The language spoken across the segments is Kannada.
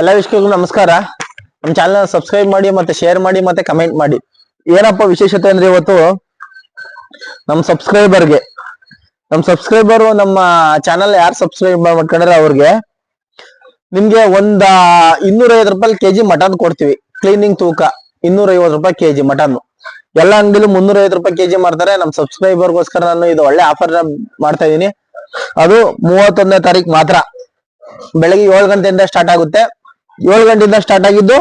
ಎಲ್ಲ ವೀಕ್ಷಕರಿಗೂ ನಮಸ್ಕಾರ. ನಮ್ಮ ಚಾನಲ್ ಸಬ್ಸ್ಕ್ರೈಬ್ ಮಾಡಿ ಮತ್ತೆ ಶೇರ್ ಮಾಡಿ ಮತ್ತೆ ಕಮೆಂಟ್ ಮಾಡಿ. ಏನಪ್ಪ ವಿಶೇಷತೆ ಅಂದ್ರೆ ಇವತ್ತು ನಮ್ಮ ಸಬ್ಸ್ಕ್ರೈಬರ್ಗೆ ನಮ್ಮ ಸಬ್ಸ್ಕ್ರೈಬರ್ ನಮ್ಮ ಚಾನಲ್ ಯಾರು ಸಬ್ಸ್ಕ್ರೈಬ್ ಮಾಡ್ಕೊಂಡ್ರೆ ಅವ್ರಿಗೆ ನಿಮ್ಗೆ ಒಂದ ಇನ್ನೂರ ಐವತ್ತು ರೂಪಾಯಿ ಕೆಜಿ ಮಟನ್ ಕೊಡ್ತೀವಿ. ಕ್ಲೀನಿಂಗ್ ತೂಕ ಇನ್ನೂರ ಐವತ್ತು ರೂಪಾಯಿ ಕೆಜಿ ಮಟನ್ ಎಲ್ಲ ಅಂಗಡಿಲು ಮುನ್ನೂರ ಐವತ್ತು ರೂಪಾಯಿ ಕೆಜಿ ಮಾಡ್ತಾರೆ ನಮ್ಮ ಸಬ್ಸ್ಕ್ರೈಬರ್ಗೋಸ್ಕರ ನಾನು ಇದು ಒಳ್ಳೆ ಆಫರ್ ಮಾಡ್ತಾ ಇದ್ದೀನಿ ಅದು ಮೂವತ್ತೊಂದನೇ ತಾರೀಕು ಮಾತ್ರ. ಬೆಳಗ್ಗೆ ಏಳು ಗಂಟೆಯಿಂದ ಸ್ಟಾರ್ಟ್ ಆಗುತ್ತೆ. ಏಳು ಗಂಟೆಯಿಂದ ಸ್ಟಾರ್ಟ್ ಆಗಿದ್ದು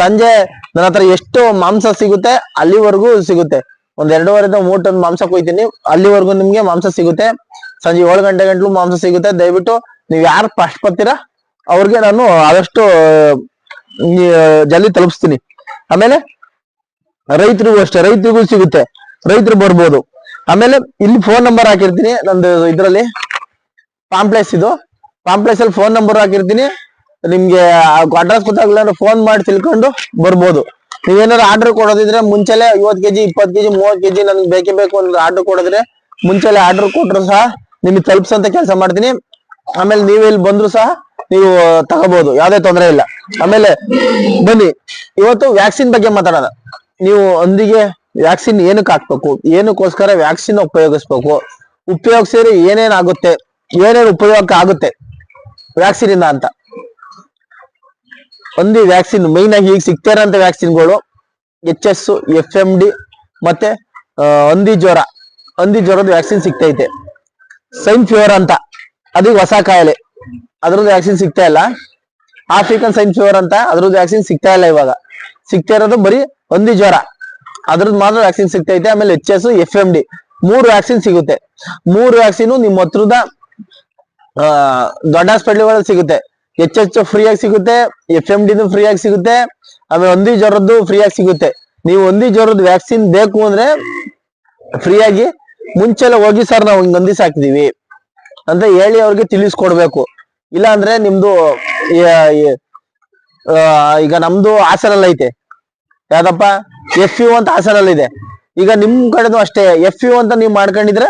ಸಂಜೆ ನನ್ನ ಹತ್ರ ಎಷ್ಟು ಮಾಂಸ ಸಿಗುತ್ತೆ, ಅಲ್ಲಿವರೆಗೂ ಸಿಗುತ್ತೆ. ಒಂದ್ ಎರಡೂವರೆಯಿಂದ ಮೂರ್ ಟನ್ ಮಾಂಸ ಕೊಯ್ತೀನಿ, ಅಲ್ಲಿವರೆಗೂ ನಿಮ್ಗೆ ಮಾಂಸ ಸಿಗುತ್ತೆ. ಸಂಜೆ ಏಳು ಗಂಟೆ ಗಂಟ್ಲು ಮಾಂಸ ಸಿಗುತ್ತೆ. ದಯವಿಟ್ಟು ನೀವ್ ಯಾರು ಫಸ್ಟ್ ಬರ್ತೀರಾ, ಅವ್ರಿಗೆ ನಾನು ಆದಷ್ಟು ಜಲ್ದಿ ತಲುಪಿಸ್ತೀನಿ. ಆಮೇಲೆ ರೈತರಿಗೂ ಅಷ್ಟೇ, ರೈತರಿಗೂ ಸಿಗುತ್ತೆ. ರೈತರು ಬರ್ಬೋದು. ಆಮೇಲೆ ಇಲ್ಲಿ ಫೋನ್ ನಂಬರ್ ಹಾಕಿರ್ತೀನಿ, ನಂದು ಇದ್ರಲ್ಲಿ. ಪಾಂಪ್ಲೆಸ್ ಇದು. ಪಾಂಪ್ಲೆಸ್ ಅಲ್ಲಿ ಫೋನ್ ನಂಬರ್ ಹಾಕಿರ್ತೀನಿ. ನಿಮ್ಗೆ ಅಡ್ರೆಸ್ ಗೊತ್ತಾಗ್ಲಿಲ್ಲ ಫೋನ್ ಮಾಡಿ ತಿಳ್ಕೊಂಡು ಬರ್ಬೋದು. ನೀವೇನಾದ್ರು ಆರ್ಡರ್ ಕೊಡೋದಿದ್ರೆ ಮುಂಚೆಲೆ ಐವತ್ ಕೆಜಿ ಇಪ್ಪತ್ ಕೆಜಿ ಮೂವತ್ ಕೆಜಿ ನನ್ಗೆ ಬೇಕೇ ಬೇಕು ಅಂದ್ರೆ ಆರ್ಡರ್ ಕೊಡಿದ್ರೆ ಮುಂಚೆಲೆ ಆರ್ಡರ್ ಕೊಟ್ರು ಸಹ ನಿಮ್ಗೆ ತಲುಪಿಸಂತ ಕೆಲಸ ಮಾಡ್ತೀನಿ. ಆಮೇಲೆ ನೀವು ಇಲ್ಲಿ ಬಂದ್ರು ಸಹ ನೀವು ತಗೋಬಹುದು ಯಾವ್ದೇ ತೊಂದರೆ ಇಲ್ಲ. ಆಮೇಲೆ ಬನ್ನಿ, ಇವತ್ತು ವ್ಯಾಕ್ಸಿನ್ ಬಗ್ಗೆ ಮಾತಾಡೋಣ. ನೀವು ಅಂದಿಗೆ ವ್ಯಾಕ್ಸಿನ್ ಏನಕ್ಕೆ ಹಾಕ್ಬೇಕು? ಏನಕ್ಕೋಸ್ಕರ ವ್ಯಾಕ್ಸಿನ್ ಉಪಯೋಗಿಸ್ಬೇಕು? ಉಪಯೋಗಿಸಿದ್ರೆ ಏನೇನಾಗುತ್ತೆ ಏನೇನು ಏನೇನ್ ಉಪಯೋಗ ಆಗುತ್ತೆ? ವ್ಯಾಕ್ಸಿನ್ ಇಂದ ಅಂತ. ಒಂದು ವ್ಯಾಕ್ಸಿನ್ ಮೈನ್ ಆಗಿ ಈಗ ಸಿಗ್ತಾ ಇರೋಂಥ ವ್ಯಾಕ್ಸಿನ್ಗಳು H S F M D ಮತ್ತೆ ಹಂದಿ ಜ್ವರ. ಹಂದಿ ಜ್ವರದ ವ್ಯಾಕ್ಸಿನ್ ಸಿಗ್ತೈತೆ. ಸೈನ್ ಫೀವರ್ ಅಂತ. ಅದು ಹೊಸ ಕಾಯಿಲೆ. ಅದ್ರದ್ದು ವ್ಯಾಕ್ಸಿನ್ ಸಿಗ್ತಾ ಇಲ್ಲ. ಆಫ್ರಿಕನ್ ಸೈನ್ ಫೀವರ್ ಅಂತ ಅದ್ರದ್ದು ವ್ಯಾಕ್ಸಿನ್ ಸಿಗ್ತಾ ಇಲ್ಲ ಇವಾಗ. ಸಿಗ್ತಾ ಇರೋದು ಬರೀ ಹಂದಿ ಜ್ವರ. ಅದ್ರದ್ದು ಮಾತ್ರ ವ್ಯಾಕ್ಸಿನ್ ಸಿಗ್ತೈತೆ. ಆಮೇಲೆ H S F M D ಮೂರು ವ್ಯಾಕ್ಸಿನ್ ಸಿಗುತ್ತೆ. ಮೂರು ವ್ಯಾಕ್ಸಿನ್ ನಿಮ್ಮ ಹತ್ರದ ದೊಡ್ಡ ಹಾಸ್ಪಿಟ್ಲ್ಗಳಲ್ಲಿ ಸಿಗುತ್ತೆ. ಎಚ್ ಫ್ರೀ ಆಗಿ ಸಿಗುತ್ತೆ ಎಫ್ ಎಂ ಡಿದು ಫ್ರೀ ಆಗಿ ಸಿಗುತ್ತೆ, ಆಮೇಲೆ ಒಂದಿ ಜ್ವರದ್ದು ಫ್ರೀ ಆಗಿ ಸಿಗುತ್ತೆ. ನೀವು ಒಂದಿ ಜ್ವರದ ವ್ಯಾಕ್ಸಿನ್ ಬೇಕು ಅಂದ್ರೆ ಫ್ರೀ ಆಗಿ ಮುಂಚೆಲ್ಲ ಹೋಗಿ ಸರ್ ನಾವು ಹಿಂಗೆ ಒಂದಿವ್ಸ ಹಾಕಿದೀವಿ ಅಂತ ಹೇಳಿ ಅವ್ರಿಗೆ ತಿಳಿಸ್ಕೊಡ್ಬೇಕು. ಇಲ್ಲ ಅಂದ್ರೆ ನಿಮ್ದು ಈಗ ನಮ್ದು ಹಾಸನಲ್ಲಿ ಐತೆ. ಯಾವ್ದಪ್ಪ? ಎಫ್ ಯು ಅಂತ ಹಾಸನಲ್ಲಿ ಇದೆ. ಈಗ ನಿಮ್ ಕಡೆದು ಅಷ್ಟೇ ಎಫ್ ಯು ಅಂತ ನೀವು ಮಾಡ್ಕೊಂಡಿದ್ರೆ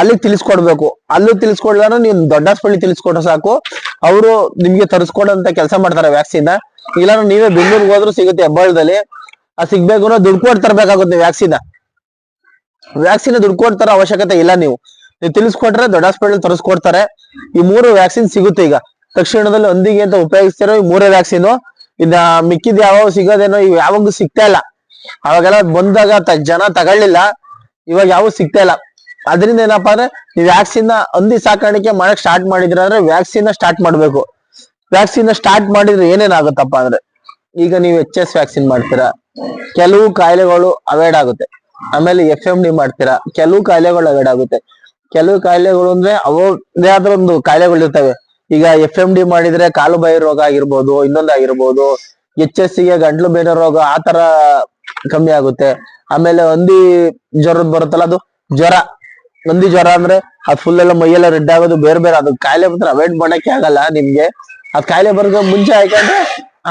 ಅಲ್ಲಿಗೆ ತಿಳಿಸ್ಕೊಡ್ಬೇಕು. ಅಲ್ಲೂ ತಿಳಿಸ್ಕೊಡ್ಲಾರ ನೀವು ದೊಡ್ಡ ಹಾಸ್ಪಿಟ್ಲಿಗೆ ತಿಳಿಸ್ಕೊಟ್ರೆ ಸಾಕು. ಅವರು ನಿಮ್ಗೆ ತರಿಸ್ಕೊಡಂತ ಕೆಲಸ ಮಾಡ್ತಾರೆ ವ್ಯಾಕ್ಸಿನ್ ಇಲ್ಲ ನೀವೇ ಬೆಂಗಳೂರಿಗೆ ಹೋದ್ರು ಸಿಗುತ್ತೆ ಹೆಬ್ಬಾಳದಲ್ಲಿ. ಆ ಸಿಗ್ಬೇಕು ದುಡ್ಡು ಕೊಟ್ಟು ತರಬೇಕಾಗುತ್ತೆ ವ್ಯಾಕ್ಸಿನ್ ವ್ಯಾಕ್ಸಿನ್ ದುಡ್ಡು ಕೊಟ್ಟು ತರೋ ಅವಶ್ಯಕತೆ ಇಲ್ಲ ನೀವು. ನೀವು ತಿಳಿಸ್ಕೊಟ್ರೆ ದೊಡ್ಡ ಹಾಸ್ಪಿಟಲ್ ತರಿಸ್ಕೊಡ್ತಾರೆ. ಈ ಮೂರು ವ್ಯಾಕ್ಸಿನ್ ಸಿಗುತ್ತೆ ಈಗ. ತಕ್ಷಣದಲ್ಲಿ ಒಂದಿಗೆ ಅಂತ ಉಪಯೋಗಿಸ್ತಿರೋ ಈ ಮೂರೇ ವ್ಯಾಕ್ಸಿನ್ ಇದ ಮಿಕ್ಕಿದ್ ಯಾವಾಗ ಸಿಗೋದೇನೋ ಇವ್ ಯಾವಾಗೂ ಸಿಗ್ತಾ ಇಲ್ಲ. ಅವಾಗೆಲ್ಲ ಬಂದಾಗ ಜನ ತಗೊಳ್ಳಿಲ್ಲ. ಇವಾಗ ಯಾವ ಸಿಗ್ತಾ ಇಲ್ಲ. ಅದರಿಂದ ಏನಪ್ಪಾ ಅಂದ್ರೆ ನೀವು ವ್ಯಾಕ್ಸಿನ್ ಹಂದಿ ಸಾಕಾಣಿಕೆ ಮಾಡಕ್ ಸ್ಟಾರ್ಟ್ ಮಾಡಿದ್ರ ಅಂದ್ರೆ ವ್ಯಾಕ್ಸಿನ್ ಸ್ಟಾರ್ಟ್ ಮಾಡ್ಬೇಕು. ವ್ಯಾಕ್ಸಿನ್ ಸ್ಟಾರ್ಟ್ ಮಾಡಿದ್ರೆ ಏನೇನಾಗುತ್ತಪ್ಪ ಅಂದ್ರೆ ಈಗ ನೀವು ಎಚ್ ಎಸ್ ವ್ಯಾಕ್ಸಿನ್ ಮಾಡ್ತೀರಾ, ಕೆಲವು ಕಾಯಿಲೆಗಳು ಅವಾಯ್ಡ್ ಆಗುತ್ತೆ. ಆಮೇಲೆ ಎಫ್ ಎಂ ಡಿ ಮಾಡ್ತೀರಾ, ಕೆಲವು ಕಾಯಿಲೆಗಳು ಅವೈಡ್ ಆಗುತ್ತೆ. ಕೆಲವು ಕಾಯಿಲೆಗಳು ಅಂದ್ರೆ ಅವೇ ಆದ್ರ ಒಂದು ಕಾಯಿಲೆಗಳು ಇರ್ತವೆ. ಈಗ ಎಫ್ ಎಂ ಡಿ ಮಾಡಿದ್ರೆ ಕಾಲು ಬಾಯಿ ರೋಗ ಆಗಿರ್ಬೋದು, ಇನ್ನೊಂದು ಆಗಿರ್ಬೋದು ಎಚ್ ಎಸ್ಗೆ ಗಂಟ್ಲು ಬೇರೆ ರೋಗ ಆ ತರ ಕಮ್ಮಿ ಆಗುತ್ತೆ. ಆಮೇಲೆ ಹಂದಿ ಜ್ವರದ್ ಬರುತ್ತಲ್ಲ ಅದು, ಜ್ವರ. ಹಂದಿ ಜ್ವರ ಅಂದ್ರೆ ಅದ್ ಫುಲ್ ಎಲ್ಲ ಮೈಯೆಲ್ಲ ರೆಡ್ ಆಗೋದು ಬೇರೆ ಬೇರೆ, ಅದು ಕಾಯಿಲೆ ಬಂದ್ರೆ ಅವಾಯ್ಡ್ ಮಾಡಕ್ಕೆ ಆಗಲ್ಲ ನಿಮ್ಗೆ. ಅದ್ ಕಾಯಿಲೆ ಬರೋದು ಮುಂಚೆ ಯಾಕಂದ್ರೆ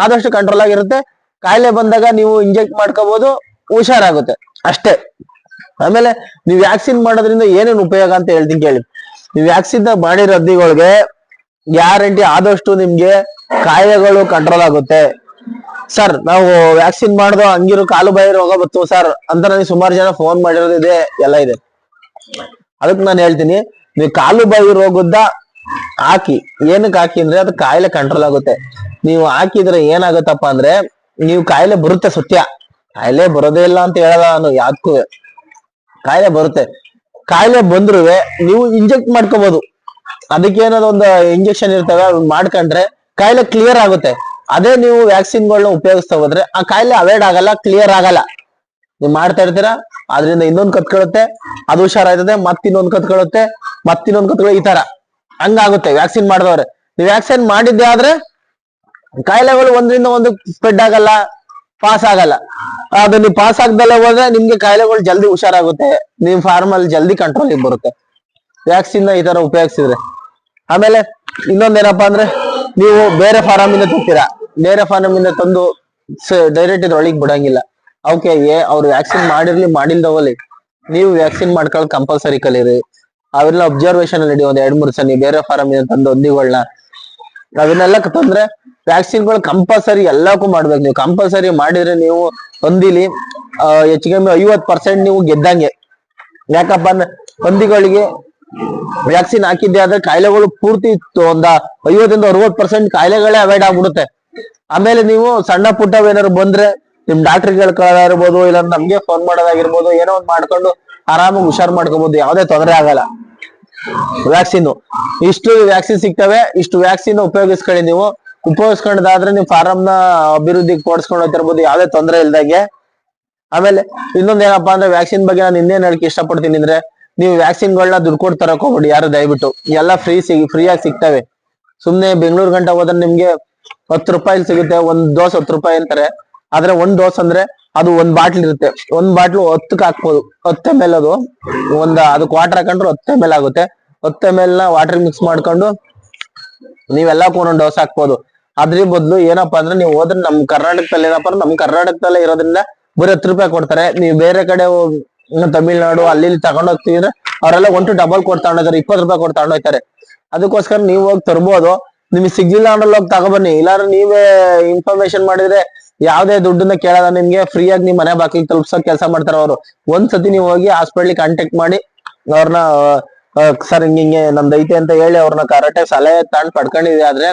ಆದಷ್ಟು ಕಂಟ್ರೋಲ್ ಆಗಿರುತ್ತೆ. ಕಾಯಿಲೆ ಬಂದಾಗ ನೀವು ಇಂಜೆಕ್ಟ್ ಮಾಡ್ಕೋಬಹುದು ಹುಷಾರಾಗುತ್ತೆ. ಅಷ್ಟೇ. ಆಮೇಲೆ ನೀವು ವ್ಯಾಕ್ಸಿನ್ ಮಾಡೋದ್ರಿಂದ ಏನೇನು ಉಪಯೋಗ ಅಂತ ಹೇಳ್ತೀನಿ ಕೇಳಿ. ನೀವು ವ್ಯಾಕ್ಸಿನ್ ಮಾಡಿರೋ ಹದ್ದಿಗಳಿಗೆ ಗ್ಯಾರಂಟಿ ಆದಷ್ಟು ನಿಮ್ಗೆ ಕಾಯಿಲೆಗಳು ಕಂಟ್ರೋಲ್ ಆಗುತ್ತೆ. ಸರ್ ನಾವು ವ್ಯಾಕ್ಸಿನ್ ಮಾಡ್ದೋ ಹಂಗಿರೋ ಕಾಲು ಬಾಯಿ ರೋಗ ಬತ್ತು ಸರ್ ಅಂತ ನನಗೆ ಸುಮಾರು ಜನ ಫೋನ್ ಮಾಡಿರೋದು ಇದೆ, ಎಲ್ಲ ಇದೆ. ಅದಕ್ಕೆ ನಾನು ಹೇಳ್ತೀನಿ, ನೀವು ಕಾಲು ಬಾಯಿ ರೋಗದ ಹಾಕಿ ಏನಕ್ಕೆ ಹಾಕಿ ಅಂದ್ರೆ ಅದು ಕಾಯಿಲೆ ಕಂಟ್ರೋಲ್ ಆಗುತ್ತೆ. ನೀವು ಹಾಕಿದ್ರೆ ಏನಾಗುತ್ತಪ್ಪ ಅಂದ್ರೆ, ನೀವು ಕಾಯಿಲೆ ಬರುತ್ತೆ ಸತ್ಯ. ಕಾಯಿಲೆ ಬರೋದೇ ಇಲ್ಲ ಅಂತ ಹೇಳಲ್ಲ ನಾನು, ಯಾವ್ದಕ್ಕೂ. ಕಾಯಿಲೆ ಬರುತ್ತೆ. ಕಾಯಿಲೆ ಬಂದ್ರು ನೀವು ಇಂಜೆಕ್ಟ್ ಮಾಡ್ಕೋಬಹುದು ಅದಕ್ಕೆ ಏನಾದ್ರು ಒಂದು ಇಂಜೆಕ್ಷನ್ ಇರ್ತವೆ ಮಾಡ್ಕೊಂಡ್ರೆ ಕಾಯಿಲೆ ಕ್ಲಿಯರ್ ಆಗುತ್ತೆ. ಅದೇ ನೀವು ವ್ಯಾಕ್ಸಿನ್ಗಳನ್ನ ಉಪಯೋಗಿಸ್ತಾ ಹೋದ್ರೆ, ಆ ಕಾಯಿಲೆ ಅವಾಯ್ಡ್ ಆಗಲ್ಲ ಕ್ಲಿಯರ್ ಆಗಲ್ಲ. ನೀವು ಮಾಡ್ತಾ ಇರ್ತೀರಾ? ಅದರಿಂದ ಇನ್ನೊಂದ್ ಕತ್ಕೊಳ್ಳುತ್ತೆ ಅದು ಹುಷಾರಾಯ್ತದೆ ಮತ್ ಇನ್ನೊಂದ್ ಕತ್ಕೊಳ್ಳುತ್ತೆ ಮತ್ ಇನ್ನೊಂದ್ ಕತ್ಕೊಳ್ಳೋ ಈ ತರ ಹಂಗಾಗುತ್ತೆ ವ್ಯಾಕ್ಸಿನ್ ಮಾಡಿದವ್ರೆ. ನೀವು ವ್ಯಾಕ್ಸಿನ್ ಮಾಡಿದ್ದೆ ಆದ್ರೆ ಕಾಯಿಲೆಗಳು ಒಂದ್ರಿಂದ ಒಂದು ಸ್ಪ್ರೆಡ್ ಆಗಲ್ಲ ಪಾಸ್ ಆಗಲ್ಲ. ಅದು ನೀವು ಪಾಸ್ ಆಗ್ದಲ್ಲೇ ಹೋದ್ರೆ ನಿಮ್ಗೆ ಕಾಯಿಲೆಗಳು ಜಲ್ದಿ ಹುಷಾರಾಗುತ್ತೆ. ನಿಮ್ ಫಾರ್ಮ್ ಅಲ್ಲಿ ಜಲ್ದಿ ಕಂಟ್ರೋಲ್ ಬರುತ್ತೆ. ವ್ಯಾಕ್ಸಿನ್ ಈ ತರ ಉಪಯೋಗಿಸಿದ್ರೆ. ಆಮೇಲೆ ಇನ್ನೊಂದೇನಪ್ಪಾ ಅಂದ್ರೆ ನೀವು ಬೇರೆ ಫಾರಂ ಇಂದ ತರ್ತೀರಾ? ಬೇರೆ ಫಾರಂ ಇಂದ ತಂದು ಡೈರೆಕ್ಟ್ ಇದ್ರೊಳಗೆ ಬಿಡಂಗಿಲ್ಲ. ಅವಕ್ಕೆ ಅವ್ರು ವ್ಯಾಕ್ಸಿನ್ ಮಾಡಿರ್ಲಿ ಮಾಡಿಲ್ದವಲ್ಲಿ ನೀವು ವ್ಯಾಕ್ಸಿನ್ ಮಾಡ್ಕೊಳ್ಳೋದು ಕಂಪಲ್ಸರಿ ಕಲೀರಿ. ಅವೆಲ್ಲ ಅಬ್ಸರ್ವೇಷನ್ ಅಲ್ಲಿ ಒಂದ್ ಎರಡ್, ಮೂರ್ ಸನಿ ಬೇರೆ ಫಾರಂ ಇಂದ ತಂದು ಹಂದಿಗಳನ್ನ ಅವನ್ನೆಲ್ಲ ತಂದ್ರೆ ವ್ಯಾಕ್ಸಿನ್ಗಳು ಕಂಪಲ್ಸರಿ ಎಲ್ಲಕ್ಕೂ ಮಾಡ್ಬೇಕು. ನೀವು ಕಂಪಲ್ಸರಿ ಮಾಡಿದ್ರೆ ನೀವು ಹೊಂದಿಲಿ ಹೆಚ್ಚು ಕಮ್ಮಿ ಐವತ್ ಪರ್ಸೆಂಟ್ ನೀವು ಗೆದ್ದಂಗೆ. ಯಾಕಪ್ಪ ಅಂದ್ರೆ ಹಂದಿಗಳಿಗೆ ವ್ಯಾಕ್ಸಿನ್ ಹಾಕಿದ್ದೆ ಆದ್ರೆ ಕಾಯಿಲೆಗಳು ಪೂರ್ತಿ ಇತ್ತು. ಒಂದ ಐವತ್ತರಿಂದ ಅರವತ್ ಪರ್ಸೆಂಟ್ ಕಾಯಿಲೆಗಳೇ ಅವಾಯ್ಡ್ ಆಗ್ಬಿಡುತ್ತೆ. ಆಮೇಲೆ ನೀವು ಸಣ್ಣ ಪುಟ್ಟವೇನಾದ್ರು ಬಂದ್ರೆ ನಿಮ್ ಡಾಕ್ಟರ್ ಕೇಳ್ಕೊಳ್ಳೋದಾಗಿರ್ಬೋದು ಇಲ್ಲ ನಮ್ಗೆ ಫೋನ್ ಮಾಡೋದಾಗಿರ್ಬೋದು, ಏನೋ ಒಂದ್ ಮಾಡ್ಕೊಂಡು ಆರಾಮಾಗಿ ಹುಷಾರ್ ಮಾಡ್ಕೋಬಹುದು ಯಾವ್ದೇ ತೊಂದರೆ ಆಗಲ್ಲ. ವ್ಯಾಕ್ಸಿನ್ ಇಷ್ಟು ವ್ಯಾಕ್ಸಿನ್ ಸಿಗ್ತವೆ, ಇಷ್ಟು ವ್ಯಾಕ್ಸಿನ್ ಉಪಯೋಗಿಸ್ಕೊಳ್ಳಿ ನೀವು. ಉಪಯೋಗಿಸ್ಕೊಂಡಾದ್ರೆ ನೀವು ಫಾರಂ ನ ಅಭಿವೃದ್ಧಿಗೆ ಕೊಡಿಸ್ಕೊಂಡು ಹೋಗ್ತಿರ್ಬೋದು, ಯಾವ್ದೇ ತೊಂದರೆ ಇಲ್ದಾಗೆ. ಆಮೇಲೆ ಇನ್ನೊಂದ್ ಏನಪ್ಪಾ ಅಂದ್ರೆ ವ್ಯಾಕ್ಸಿನ್ ಬಗ್ಗೆ ನಾನು ಇನ್ನೇನ್ ಹೇಳಕ್ ಇಷ್ಟಪಡ್ತೀನಿ ಅಂದ್ರೆ, ನೀವು ವ್ಯಾಕ್ಸಿನ್ಗಳನ್ನ ದುಡ್ಡು ಕೊಟ್ಟು ತರಕ್ ಯಾರು ದಯವಿಟ್ಟು. ಎಲ್ಲ ಫ್ರೀ ಸಿಗಿ ಫ್ರೀ ಆಗಿ ಸಿಗ್ತವೆ. ಸುಮ್ನೆ ಬೆಂಗಳೂರು ಗಂಟ ಹೋದ್ರೆ ನಿಮ್ಗೆ ಹತ್ತು ರೂಪಾಯಿ ಸಿಗುತ್ತೆ, ಒಂದ್ ದೋಸ್ ಹತ್ತು ರೂಪಾಯಿ ಅಂತಾರೆ. ಆದ್ರೆ ಒಂದ್ ಡೋಸ್ ಅಂದ್ರೆ ಅದು ಒಂದ್ ಬಾಟ್ಲ್ ಇರುತ್ತೆ. ಒಂದ್ ಬಾಟ್ಲು ಹತ್ತಕ್ಕೆ ಹಾಕ್ಬೋದು. ಹತ್ತೆ ಮೇಲೆ ಅದು. ಒಂದ್ ಅದು ಕ್ವಾರ್ಟರ್ ಹಾಕೊಂಡ್ರೆ ಹತ್ತೆ ಮೇಲೆ ಆಗುತ್ತೆ. ಹತ್ತೆ ಮೇಲೆ ಎಲ್ ವಾಟರ್ ಮಿಕ್ಸ್ ಮಾಡ್ಕೊಂಡು ನೀವೆಲ್ಲ ಒಂದೊಂದು ಡೋಸ್ ಹಾಕ್ಬೋದು. ಅದ್ರ ಬದಲು ಏನಪ್ಪಾ ಅಂದ್ರೆ ನೀವು ಹೋದ್ರೆ ನಮ್ ಕರ್ನಾಟಕದಲ್ಲಿ ಏನಪ್ಪಾ ಅಂದ್ರೆ ನಮ್ ಕರ್ನಾಟಕದಲ್ಲೇ ಇರೋದ್ರಿಂದ ಬರೀ ಹತ್ತು ರೂಪಾಯಿ ಕೊಡ್ತಾರೆ. ನೀವು ಬೇರೆ ಕಡೆ ತಮಿಳ್ನಾಡು ಅಲ್ಲಿ ತಗೊಂಡ್ ಹೋಗ್ತಿದ್ರೆ ಅವರೆಲ್ಲ ಒಂಟು ಡಬಲ್ ಕೊಡ್ ತಗೊಂಡೋಗ್ತಾರೆ. ಇಪ್ಪತ್ತು ರೂಪಾಯಿ ಕೊಡ್ ತಗೊಂಡೋಗ್ತಾರೆ ಅದಕ್ಕೋಸ್ಕರ ನೀವು ಹೋಗಿ ತರ್ಬೋದು. ನಿಮ್ಗೆ ಸಿಗ್ಲಿಲ್ಲ ಅಂದ್ರೆ ಹೋಗಿ ತಗೊಬನ್ನಿ ಇಲ್ಲಾಂದ್ರೆ ನೀವೇ ಇನ್ಫಾರ್ಮೇಶನ್ ಮಾಡಿದ್ರೆ ಯಾವ್ದೇ ದುಡ್ಡನ್ನ ಕೇಳಲ್ಲ ನಿಮ್ಗೆ ಫ್ರೀ ಆಗಿ ನಿಮ್ ಮನೆ ಬಾಗಿಲಿಗೆ ತಲುಪ್ಸೋ ಕೆಲಸ ಮಾಡ್ತಾರ ಅವರು. ಒಂದ್ಸತಿ ನೀವು ಹೋಗಿ ಹಾಸ್ಪಿಟಲ್ ಕಾಂಟ್ಯಾಕ್ಟ್ ಮಾಡಿ ಅವ್ರನ್ನ ಸರ್ ಹಿಂಗೆ ಹಿಂಗೆ ನಮ್ದು ಐತೆ ಅಂತ ಹೇಳಿ ಅವ್ರನ್ನ ಕರೆಕ್ಟಾಗಿ ಸಲಹೆ ತಾಂಡ್ ಪಡ್ಕೊಂಡಿದೆ ಆದ್ರೆ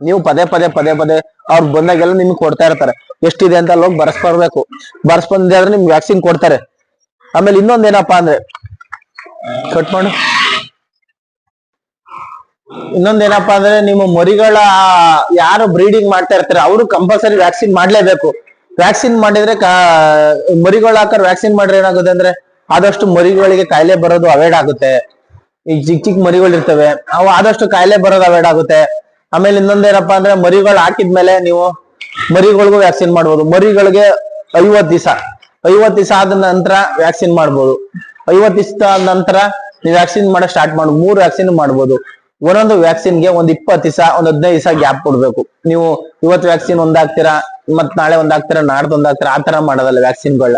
ನೀವು ಪದೇ ಪದೇ ಪದೇ ಪದೇ ಅವ್ರು ಬಂದಾಗೆಲ್ಲ ನಿಮ್ಗೆ ಕೊಡ್ತಾ ಇರ್ತಾರೆ. ಎಷ್ಟಿದೆ ಅಂತ ಅಲ್ಲಿ ಹೋಗಿ ಬರ್ಸ್ಬರ್ಬೇಕು. ಬರ್ಸ್ಬಂದ್ರೆ ನಿಮ್ಗೆ ವ್ಯಾಕ್ಸಿನ್ ಕೊಡ್ತಾರೆ. ಆಮೇಲೆ ಇನ್ನೊಂದೇನಪ್ಪಾ ಅಂದ್ರೆ ಕಟ್ ಮಾಡು. ಇನ್ನೊಂದ್ ಏನಪ್ಪಾ ಅಂದ್ರೆ ನಿಮ್ಮ ಮರಿಗಳ, ಯಾರು ಬ್ರೀಡಿಂಗ್ ಮಾಡ್ತಾ ಇರ್ತಾರೆ, ಅವರು ಕಂಪಲ್ಸರಿ ವ್ಯಾಕ್ಸಿನ್ ಮಾಡ್ಲೇಬೇಕು. ವ್ಯಾಕ್ಸಿನ್ ಮಾಡಿದ್ರೆ ಮರಿಗಳು ಹಾಕರ್ ವ್ಯಾಕ್ಸಿನ್ ಮಾಡ್ರೆ ಏನಾಗುತ್ತೆ ಅಂದ್ರೆ, ಆದಷ್ಟು ಮರಿಗಳಿಗೆ ಕಾಯಿಲೆ ಬರೋದು ಅವಾಯ್ಡ್ ಆಗುತ್ತೆ. ಈಗ ಚಿಕ್ಕ ಚಿಕ್ಕ ಮರಿಗಳು ಇರ್ತವೆ, ಅವು ಆದಷ್ಟು ಕಾಯಿಲೆ ಬರೋದು ಅವಾಯ್ಡ್ ಆಗುತ್ತೆ. ಆಮೇಲೆ ಇನ್ನೊಂದೇನಪ್ಪಾ ಅಂದ್ರೆ, ಮರಿಗಳು ಹಾಕಿದ್ಮೇಲೆ ನೀವು ಮರಿಗಳಿಗೂ ವ್ಯಾಕ್ಸಿನ್ ಮಾಡ್ಬೋದು. ಮರಿಗಳಿಗೆ ಐವತ್ ದಿವಸ, ಐವತ್ತು ದಿವಸ ಆದ ನಂತರ ವ್ಯಾಕ್ಸಿನ್ ಮಾಡ್ಬೋದು. ಐವತ್ ದಿವಸ ನಂತರ ನೀವು ವ್ಯಾಕ್ಸಿನ್ ಮಾಡೋ ಸ್ಟಾರ್ಟ್ ಮಾಡ್ಬೋದು ಮೂರು ವ್ಯಾಕ್ಸಿನ್ ಮಾಡ್ಬೋದು. ಒಂದೊಂದು ವ್ಯಾಕ್ಸಿನ್ಗೆ ಒಂದ್ ಇಪ್ಪತ್ತು ದಿವಸ, ಒಂದ್ ಹದಿನೈದು ದಿವಸ ಗ್ಯಾಪ್ ಕೊಡ್ಬೇಕು. ನೀವು ಇವತ್ತು ವ್ಯಾಕ್ಸಿನ್ ಒಂದಾಗ್ತೀರಾ ಮತ್ ನಾಳೆ ಒಂದಾಗ್ತೀರಾ, ನಾಡ್ದು ಒಂದಾಗ್ತೀರಾ, ಆ ತರ ಮಾಡೋದಲ್ಲ ವ್ಯಾಕ್ಸಿನ್ಗಳ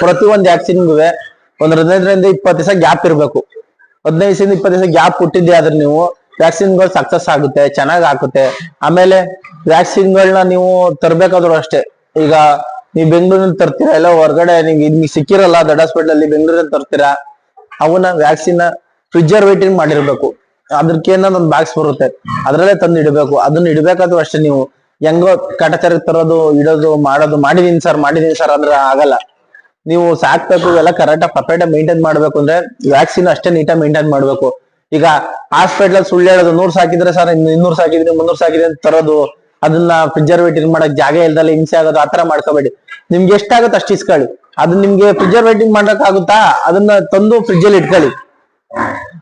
ಪ್ರತಿ ಒಂದ್ ವ್ಯಾಕ್ಸಿನ್ಗೂ ಒಂದ್ ಹದಿನೈದರಿಂದ ಇಪ್ಪತ್ತು ದಿವಸ ಗ್ಯಾಪ್ ಇರ್ಬೇಕು. ಹದಿನೈದು ದಿವಸದಿಂದ ಇಪ್ಪತ್ತು ದಿವಸ ಗ್ಯಾಪ್ ಕೊಟ್ಟಿದ್ದೆ ಆದ್ರೆ ನೀವು ವ್ಯಾಕ್ಸಿನ್ಗಳು ಸಕ್ಸಸ್ ಆಗುತ್ತೆ, ಚೆನ್ನಾಗ್ ಆಗುತ್ತೆ. ಆಮೇಲೆ ವ್ಯಾಕ್ಸಿನ್ಗಳನ್ನ ನೀವು ತರ್ಬೇಕಾದ್ರು ಅಷ್ಟೇ. ಈಗ ನೀವು ಬೆಂಗಳೂರಿನ ತರ್ತೀರಾ ಎಲ್ಲ ಹೊರಗಡೆ ನಿಮ್ಗೆ ನಿಮ್ಗೆ ಸಿಕ್ಕಿರಲ್ಲ ದೊಡ್ಡ ಹಾಸ್ಪಿಟಲ್ ಅಲ್ಲಿ ಬೆಂಗಳೂರಲ್ಲಿ ತರ್ತೀರಾ, ಅವನ್ನ ವ್ಯಾಕ್ಸಿನ್ ಪ್ರಿಸರ್ವೇಟಿವ್ ಮಾಡಿರ್ಬೇಕು. ಅದಕ್ಕೇನ ಒಂದ್ ಬಾಕ್ಸ್ ಬರುತ್ತೆ. ಅದ್ರಲ್ಲೇ ತಂದು ಇಡಬೇಕು. ಅದನ್ನ ಇಡ್ಬೇಕಾದ್ರೂ ಅಷ್ಟೇ ನೀವು ಹೆಂಗೋ ಕಟಚರಿ ತರೋದು, ಇಡೋದು, ಮಾಡೋದು, ಮಾಡಿದೀನಿ ಸರ್ ಮಾಡಿದೀನಿ ಸರ್ ಅಂದ್ರೆ ಆಗಲ್ಲ. ನೀವು ಸಾಕ್ಬೇಕು ಎಲ್ಲ ಕರೆಕ್ಟ್ ಪರ್ಫೆಕ್ಟ್ ಮೇಂಟೈನ್ ಮಾಡ್ಬೇಕು ಅಂದ್ರೆ ವ್ಯಾಕ್ಸಿನ್ ಅಷ್ಟೇ ನೀಟಾಗಿ ಮೇಂಟೈನ್ ಮಾಡ್ಬೇಕು. ಈಗ ಹಾಸ್ಪಿಟಲ್ ಸುಳ್ಳು ಹೇಳೋದು, ನೂರ್ ಸಾಕಿದ್ರೆ ಸರ್ ಇನ್ನೂರ್ ಸಾಕಿದ್ರೆ ಮುನ್ನೂರ್ ಸಾಕಿದ್ರೆ ಅಂತ ತರೋದು, ಅದನ್ನ ಪ್ರಿಸರ್ವೇಟಿವ್ ಮಾಡಕ್ ಜಾಗ ಇಲ್ದಲ್ಲ ಹಿಂಸೆ ಆಗೋದು ಆತರ ಮಾಡ್ಕೋಬೇಡಿ. ನಿಮ್ಗೆ ಎಷ್ಟಾಗುತ್ತೆ ಅಷ್ಟು ಇಸ್ಕೊಳ್ಳಿ. ಅದನ್ನ ನಿಮ್ಗೆ ಪ್ರಿಸರ್ವೇಟಿವ್ ಮಾಡಕ್ ಆಗುತ್ತಾ ಅದನ್ನ ತಂದು ಫ್ರಿಜ್ ಅಲ್ಲಿ ಇಟ್ಕೊಳ್ಳಿ.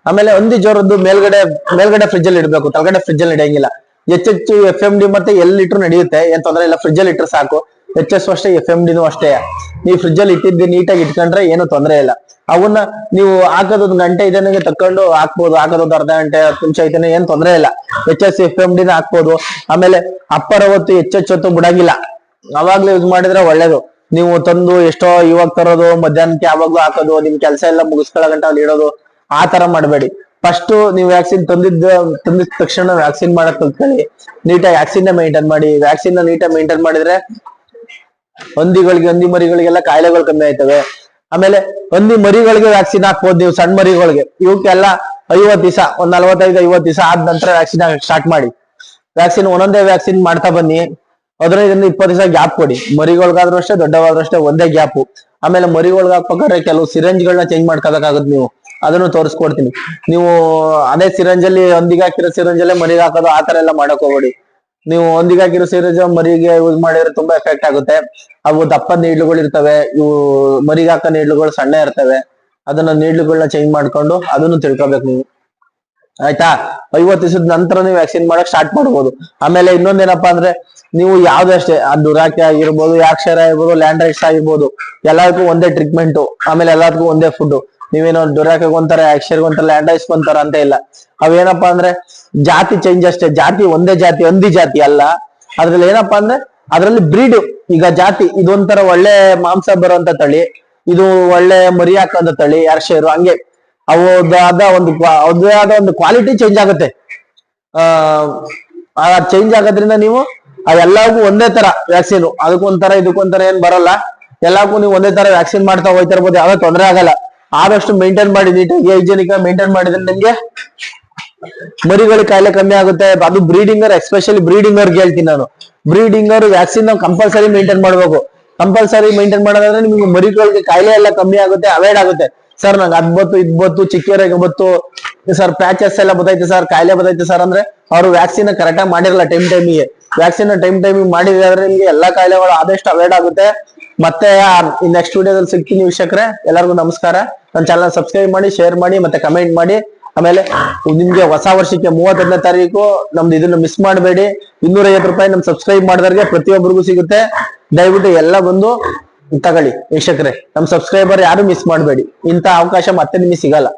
ಆಮೇಲೆ ಒಂದಿ ಜೋರದ್ದು ಮೇಲ್ಗಡೆ ಮೇಲ್ಗಡೆ ಫ್ರಿಜ್ ಅಲ್ಲಿ ಇಡಬೇಕು. ತಳಗಡೆ ಫ್ರಿಜ್ ಅಲ್ಲಿ ಇಡಂಗಿಲ್ಲ. H H F M D ಮತ್ತೆ ಎಲ್ ಲೀಟರ್ ನಡೆಯುತ್ತೆ. ಏನ್ ತೊಂದ್ರೆ ಇಲ್ಲ. ಫ್ರಿಜ್ ಅಲ್ಲಿ ಇಟ್ರೆ ಸಾಕು. ಎಚ್ ಎಸ್ ಅಷ್ಟೇ ಎಫ್ ಎಂ ಡಿನೂ ಅಷ್ಟೇ. ನೀವು ಫ್ರಿಜ್ ಅಲ್ಲಿ ಇಟ್ಟಿದ್ದು ನೀಟಾಗಿ ಇಟ್ಕೊಂಡ್ರೆ ಏನು ತೊಂದರೆ ಇಲ್ಲ. ಅವನ್ನ ನೀವು ಹಾಕೋದು ಒಂದು ಗಂಟೆ ಇದನ್ನೇ ತಕೊಂಡು ಹಾಕ್ಬೋದು. ಹಾಕೋದು ಒಂದು ಅರ್ಧ ಗಂಟೆ ನಿಮಿಷ ಏನು ಏನ್ ತೊಂದರೆ ಇಲ್ಲ. ಎಚ್ ಎಸ್ ಎಫ್ ಎಂ ಡಿನ ಹಾಕ್ಬೋದು. ಆಮೇಲೆ ಅಪ್ಪರ ಹೊತ್ತು ಎಚ್ ಎಚ್ ಹೊತ್ತು ಬಿಡಂಗಿಲ್ಲ. ಅವಾಗ್ಲೂ ಯೂಸ್ ಮಾಡಿದ್ರೆ ಒಳ್ಳೇದು. ನೀವು ತಂದು ಎಷ್ಟೋ ಇವಾಗ ತರೋದು, ಮಧ್ಯಾಹ್ನಕ್ಕೆ ಯಾವಾಗ್ಲೂ ಹಾಕೋದು, ನಿಮ್ ಕೆಲಸ ಎಲ್ಲ ಮುಗಿಸ್ಕೊಳ್ಳೋ ಗಂಟ ಅಲ್ಲಿ ಇಡೋದು ಆ ತರ ಮಾಡಬೇಡಿ. ಫಸ್ಟ್ ನೀವು ವ್ಯಾಕ್ಸಿನ್ ತಂದಿದ್ದ ತಂದಿದ ತಕ್ಷಣ ವ್ಯಾಕ್ಸಿನ್ ಮಾಡಕ್ ಕಲ್ತ್ಕೊಳ್ಳಿ ನೀಟಾಗಿ ವ್ಯಾಕ್ಸಿನ್ ಮೇಂಟೈನ್ ಮಾಡಿ. ವ್ಯಾಕ್ಸಿನ್ ನೀಟಾಗಿ ಮೇಂಟೈನ್ ಮಾಡಿದ್ರೆ ಹಂದಿಗಳಿಗೆ, ಹಂದಿ ಮರಿಗಳಿಗೆಲ್ಲ ಕಾಯಿಲೆಗಳು ಕಮ್ಮಿ ಆಯ್ತವೆ ಆಮೇಲೆ ಹಂದಿ ಮರಿಗಳಿಗೆ ವ್ಯಾಕ್ಸಿನ್ ಹಾಕ್ಬೋದು ನೀವು, ಸಣ್ಣ ಮರಿಗಳಿಗೆ. ಇವಕ್ಕೆಲ್ಲ ಐವತ್ ದಿವಸ, ಒಂದ್ ನಲ್ವತ್ತೈದು ಐವತ್ ದಿವಸ ಆದ ನಂತರ ವ್ಯಾಕ್ಸಿನ್ ಸ್ಟಾರ್ಟ್ ಮಾಡಿ. ವ್ಯಾಕ್ಸಿನ್ ಒಂದೊಂದೇ ವ್ಯಾಕ್ಸಿನ್ ಮಾಡ್ತಾ ಬನ್ನಿ. ಹದಿನೈದರಿಂದ ಇಪ್ಪತ್ತು ದಿವಸ ಗ್ಯಾಪ್ ಕೊಡಿ. ಮರಿಗಳಿಗಾದ್ರೂ ಅಷ್ಟೇ, ದೊಡ್ಡವಾದ್ರೂ ಅಷ್ಟೇ, ಒಂದೇ ಗ್ಯಾಪ್ ಆಮೇಲೆ ಮರಿಗಳಿಗೆ ಹಾಕ್ಬೇಕಾದ್ರೆ ಕೆಲವು ಸಿರಂಜ್ಗಳನ್ನ ಚೇಂಜ್ ಮಾಡ್ಕೋಬೇಕಾಗುತ್ತೆ ನೀವು. ಅದನ್ನು ತೋರಿಸ್ಕೊಡ್ತೀನಿ. ನೀವು ಅದೇ ಸಿರಂಜಲ್ಲಿ ಒಂದಿಗೆ ಹಾಕಿರೋ ಸಿರಂಜಲ್ಲೇ ಮರಿಗೆ ಹಾಕೋದು ಆ ತರ ಎಲ್ಲ ಮಾಡಕ್ ಹೋಗ್ಬೇಡಿ. ನೀವು ಒಂದಿಗೆ ಹಾಕಿರೋ ಸಿರಂಜ ಮರಿಗೆ ಯೂಸ್ ಮಾಡಿದ್ರೆ ತುಂಬಾ ಎಫೆಕ್ಟ್ ಆಗುತ್ತೆ. ಅವು ದಪ್ಪ ನೀಡ್ಲುಗಳು ಇರ್ತವೆ. ಇವು ಮರಿಗೆ ಹಾಕೋ ನೀಡ್ಲುಗಳು ಸಣ್ಣ ಇರ್ತವೆ. ಅದನ್ನ ನೀಡ್ಲುಗಳನ್ನ ಚೇಂಜ್ ಮಾಡ್ಕೊಂಡು ಅದನ್ನು ತಿಳ್ಕೊಬೇಕು ನೀವು. ಆಯ್ತಾ? ಐವತ್ತು ದಿವಸದ ನಂತರ ನೀವು ವ್ಯಾಕ್ಸಿನ್ ಮಾಡಕ್ ಸ್ಟಾರ್ಟ್ ಮಾಡ್ಬೋದು. ಆಮೇಲೆ ಇನ್ನೊಂದೇನಪ್ಪಾ ಅಂದ್ರೆ ನೀವು ಯಾವ್ದಷ್ಟೇ ಅದು ದುರಾಕೆ ಆಗಿರ್ಬೋದು, ಯಾಕ್ಷರ ಆಗಿರ್ಬೋದು ಲ್ಯಾಂಡ್ರೈಸ್ ಆಗಿರ್ಬೋದು, ಎಲ್ಲದಕ್ಕೂ ಒಂದೇ ಟ್ರೀಟ್ಮೆಂಟ್ ಆಮೇಲೆ ಎಲ್ಲದಕ್ಕೂ ಒಂದೇ ಫುಡ್ ನೀವೇನೋ ಡುರಾಕಿಗೆ ಒಂಥರ ಅಕ್ಷರ್ಗೆ ಲ್ಯಾಂಡ್ ಒಂಥರ ಅಂತ ಇಲ್ಲ. ಅವೇನಪ್ಪಾ ಅಂದ್ರೆ ಜಾತಿ ಚೇಂಜ್ ಅಷ್ಟೇ. ಜಾತಿ ಒಂದೇ ಜಾತಿ, ಒಂದಿ ಜಾತಿ ಅಲ್ಲ. ಅದ್ರಲ್ಲಿ ಏನಪ್ಪಾ ಅಂದ್ರೆ ಅದ್ರಲ್ಲಿ ಬ್ರೀಡ್ ಈಗ ಜಾತಿ, ಇದೊಂಥರ ಒಳ್ಳೆ ಮಾಂಸ ಬರುವಂತ ತಳಿ, ಇದು ಒಳ್ಳೆ ಮರಿ ಹಾಕುವಂತ ತಳಿ, ಯಾರ್ಷೇರು ಹಂಗೆ. ಅವಾದ ಒಂದು ಆದ ಒಂದು ಕ್ವಾಲಿಟಿ ಚೇಂಜ್ ಆಗುತ್ತೆ. ಆ ಚೇಂಜ್ ಆಗೋದ್ರಿಂದ ನೀವು ಆ ಒಂದೇ ತರ ವ್ಯಾಕ್ಸಿನ್ ಅದಕ್ಕೊಂಥರ, ಇದಕ್ಕೊಂಥರ ಏನ್ ಬರಲ್ಲ. ಎಲ್ಲಕ್ಕೂ ನೀವು ಒಂದೇ ತರ ವ್ಯಾಕ್ಸಿನ್ ಮಾಡ್ತಾ ಹೋಯ್ತಾ ಇರ್ಬೋದು, ಯಾವ್ದೇ ತೊಂದರೆ ಆಗಲ್ಲ. ಆದಷ್ಟು ಮೇಂಟೈನ್ ಮಾಡಿ ನೀಟಾಗಿ ಹೈಜೆನಿಕ್ ಮೇಂಟೈನ್ ಮಾಡಿದ್ರೆ ನಿಮ್ಗೆ ಮರಿಗಳ ಕಾಯಿಲೆ ಕಮ್ಮಿ ಆಗುತ್ತೆ. ಅದು ಬ್ರೀಡಿಂಗರ್ ಎಸ್ಪೆಷಲಿ ಬ್ರೀಡಿಂಗರ್ ಹೇಳ್ತೀನಿ ನಾನು. ಬ್ರೀಡಿಂಗರ್ ವ್ಯಾಕ್ಸಿನ್ ನಾವು ಕಂಪಲ್ಸರಿ ಮೇಂಟೈನ್ ಮಾಡ್ಬೇಕು. ಕಂಪಲ್ಸರಿ ಮೇಂಟೈನ್ ಮಾಡೋದಾದ್ರೆ ನಿಮ್ಗೆ ಮರಿಗಳಿಗೆ ಕಾಯಿಲೆ ಎಲ್ಲ ಕಮ್ಮಿ ಆಗುತ್ತೆ ಅವಾಯ್ಡ್ ಆಗುತ್ತೆ. ಸರ್ ನಂಗೆ ಅದ್ ಬತ್ತು ಇದ್ ಬತ್ತು ಸರ್ ಪ್ಯಾಚಸ್ ಎಲ್ಲ ಬತ್ತೈತೆ ಸರ್ ಕಾಯಿಲೆ ಬತ್ತೈತೆ ಸರ್ ಅಂದ್ರೆ ಅವರು ವ್ಯಾಕ್ಸಿನ್ ಕರೆಕ್ಟ್ ಆಗಿ ಮಾಡಿರಲ್ಲ ಟೈಮ್ ಟೈಮಿಗೆ ವ್ಯಾಕ್ಸಿನ್ ಟೈಮ್ ಟೈಮಿಗೆ ಮಾಡಿದ್ರೆ ನಿಮ್ಗೆ ಎಲ್ಲಾ ಕಾಯಿಲೆಗಳು ಆದಷ್ಟು ಅವಾಯ್ಡ್ ಆಗುತ್ತೆ. ಮತ್ತೆ ನೆಕ್ಸ್ಟ್ ವಿಡಿಯೋದಲ್ಲಿ ಸಿಗ್ತೀನಿ ವೀಕ್ಷಕರೇ. ಎಲ್ಲರಿಗೂ ನಮಸ್ಕಾರ. ನನ್ನ ಚಾನಲ್ ಸಬ್ಸ್ಕ್ರೈಬ್ ಮಾಡಿ ಶೇರ್ ಮಾಡಿ, ಮತ್ತೆ ಕಮೆಂಟ್ ಮಾಡಿ. ಆಮೇಲೆ, ನಿಮ್ಗೆ ಹೊಸ ವರ್ಷಕ್ಕೆ ಮೂವತ್ತೊಂದನೇ ತಾರೀಕು, ನಮ್ದು ಇದನ್ನ ಮಿಸ್ ಮಾಡಬೇಡಿ. ಇನ್ನೂರ ಐವತ್ತು ರೂಪಾಯಿ ನಮ್ ಸಬ್ಸ್ಕ್ರೈಬ್ ಮಾಡಿದವರಿಗೆ ಪ್ರತಿಯೊಬ್ಬರಿಗೂ ಸಿಗುತ್ತೆ. ದಯವಿಟ್ಟು ಎಲ್ಲ ಬಂದು ತಗೊಳ್ಳಿ ವೀಕ್ಷಕರೇ. ನಮ್ ಸಬ್ಸ್ಕ್ರೈಬರ್ ಯಾರು ಮಿಸ್ ಮಾಡಬೇಡಿ. ಇಂಥ ಅವಕಾಶ ಮತ್ತೆ ನಿಮಗೆ ಸಿಗಲ್ಲ.